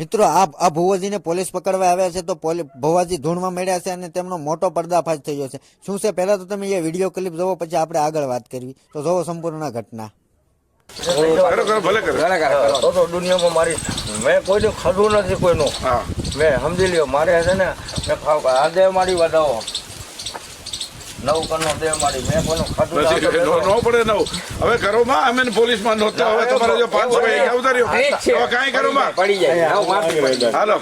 મિત્રો આ આ ભુવાજીને પોલીસ પકડવા આવ્યા છે તો પોલી- ભુવાજી ધૂણમાં મળ્યા છે અને તેમનો મોટો પર્દાફાશ થયો છે. શું છે? પહેલા તો તમે એ વીડિયો ક્લિપ જોવો પછી આપણે આગળ વાત કરવી. તો જોવો સંપૂર્ણ ઘટના. કરો કરો. ભલે કરો તો તો દુનિયામાં મારી મેં કોઈનું ખાધું નથી કોઈનું. મેં સમજી લ્યો મારે છે ને મેં ખાવ આ દેવ મારી વધાવો નવ કનો દેવ મારી મેં કોઈનું ખાધું બસ નથી. એ નો નો પડે નવ. હવે કરો માં અમે પોલીસમાં નહોતા હવે તમારે જો પાંચસો પૈસા ઉતાર્યો. હવે કાંઈ કરો માં પડી જાય. હાલો.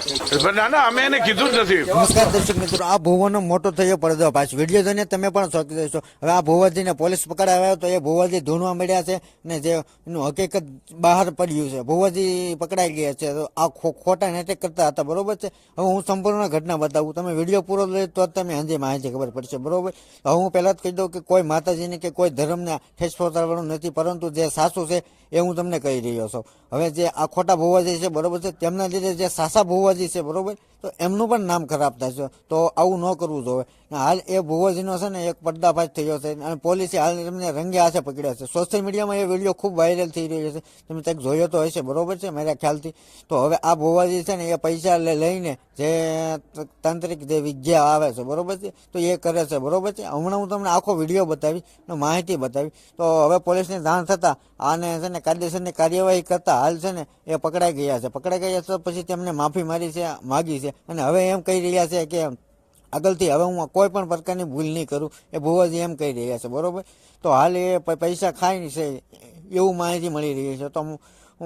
ના ના અમે એને કીધું જ નથી. નમસ્કાર દર્શક મિત્રો આ ભુવાનો મોટો થયો પર્દાફાશ વીડિયો જોઈને તમે પણ ચોંકી જશો. હવે આ ભુવાજીને પોલીસ પકડાવ્યા આવ્યા તો એ ભુવાજી ધૂણવા મળ્યા છે ને જે એનું હકીકત બહાર પડ્યું છે. ભુવાજી પકડાઈ ગયા છે. તો આ ખોટા નાટક કરતા હતા બરોબર છે? હવે હું સંપૂર્ણ ઘટના બતાવું. તમે વીડિયો પૂરો લે તો તમે હંજે માહિતી ખબર પડશે બરોબર? હું પહેલા જ કહી દઉં કે કોઈ માતાજીને કે કોઈ ધર્મને ઠેસ પહોંચાડવાનું નથી, પરંતુ જે સાસુ છે એ હું તમને કહી રહ્યો છું. હવે જે આ ખોટા ભુવાજી છે, બરોબર છે, તેમના લીધે જે સાસા ભુવાજી છે, બરોબર, તો એમનું પણ નામ ખરાબ થાય છે. તો આવું ન કરવું જોઈએ. હાલ એ ભુવાજીનો છે ને એક પડદાફાશ થયો છે અને પોલીસે હાલ એમને રંગે હાથે પકડ્યા છે. સોશિયલ મીડિયામાં એ વીડિયો ખૂબ વાયરલ થઈ રહ્યો છે. તમે કંઈક જોયો તો હશે, બરોબર છે, મારા ખ્યાલથી. તો હવે આ ભુવાજી છે ને એ પૈસા લઈને જે તાંત્રિક જે વિદ્યા આવે છે, બરોબર છે, તો એ કરે છે, બરોબર છે. હમણાં હું તમને આખો વીડિયો બતાવી માહિતી બતાવી તો હવે પોલીસને જાણ થતાં આને છે ને કાયદેસરની કાર્યવાહી કરતા હાલ છે ને, એ પકડાઈ ગયા છે. પકડાઈ ગયા તો પછી તેમને માફી મારી છે, માગી છે. અને હવે એમ કહી રહ્યા છે કે આગળથી હવે હું કોઈ પણ પ્રકારની ભૂલ નહીં કરું. એ ભુવાજી એમ કહી રહ્યા છે, બરોબર? તો હાલ એ પૈસા ખાય છે, એવું માહિતી મળી રહી છે. તો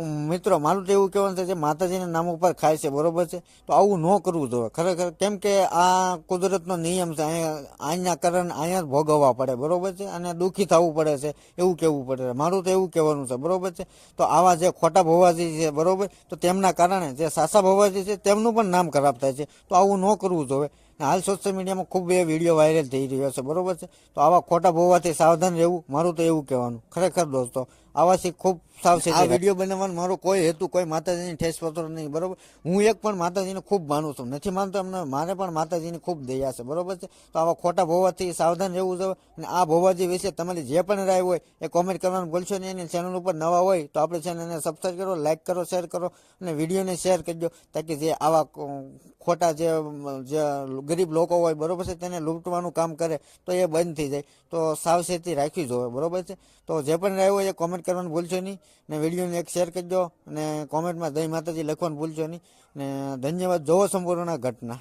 મિત્રો, મારું તો એવું કહેવાનું છે જે માતાજીના નામ ઉપર ખાય છે, બરોબર છે? તો આવું ન કરવું જોઈએ. ખરેખર કેમ કે આ કુદરતનો નિયમ છે, અહીંયા અહીંયા કારણ અહીંયા જ ભોગવવા પડે, બરોબર છે? અને દુઃખી થવું પડે છે, એવું કહેવું પડે છે. મારું તો એવું કહેવાનું છે, બરોબર છે? તો આવા જે ખોટા ભોવાજી છે, બરોબર? તો તેમના કારણે જે સાસા ભોવાજી છે, તેમનું પણ નામ ખરાબ થાય છે. તો આવું ન કરવું જોઈએ. હાલ સોશિયલ મીડિયામાં ખૂબ એ વીડિયો વાયરલ થઈ રહ્યો છે, બરોબર છે? તો આવા ખોટા ભોવાથી સાવધાન રહેવું, મારું તો એવું કહેવાનું. ખરેખર દોસ્તો આવાથી ખૂબ સાવચેતી આ વીડિયો બનાવવાનો મારો કોઈ હેતુ કોઈ માતાજીની ઠેસ પત્ર નહીં બરોબર? હું એક પણ માતાજીને ખૂબ માનું છું. નથી માનતો એમને મારે પણ માતાજીની ખૂબ દયા છે બરોબર છે? તો આવા ખોટા ભોવાથી સાવધાન રહેવું જોઈએ અને આ ભોવાજી વિશે તમારી જે પણ રાય હોય એ કોમેન્ટ કરવાનું ભૂલશો નહીં અને ચેનલ ઉપર નવા હોય તો આપણે ચેનલને સબસ્ક્રાઈબ કરો લાઇક કરો શેર કરો અને વિડીયોને શેર કરજો તાકી જે આવા ખોટા જે જે ગરીબ લોકો હોય બરોબર છે તેને લૂંટવાનું કામ કરે તો એ બંધ થઈ જાય. તો સાવચેતી રાખવી જોઈએ બરોબર છે? તો જે પણ રાય હોય એ કોમેન્ટ કરવાનું ભૂલશો નહીં. ને વિડીયોને એક શેર કરજો. અને કોમેન્ટમાં જય માતાજી લખવાનું ભૂલશો નહીં. ને ધન્યવાદ. જોવો સંપૂર્ણ ઘટના.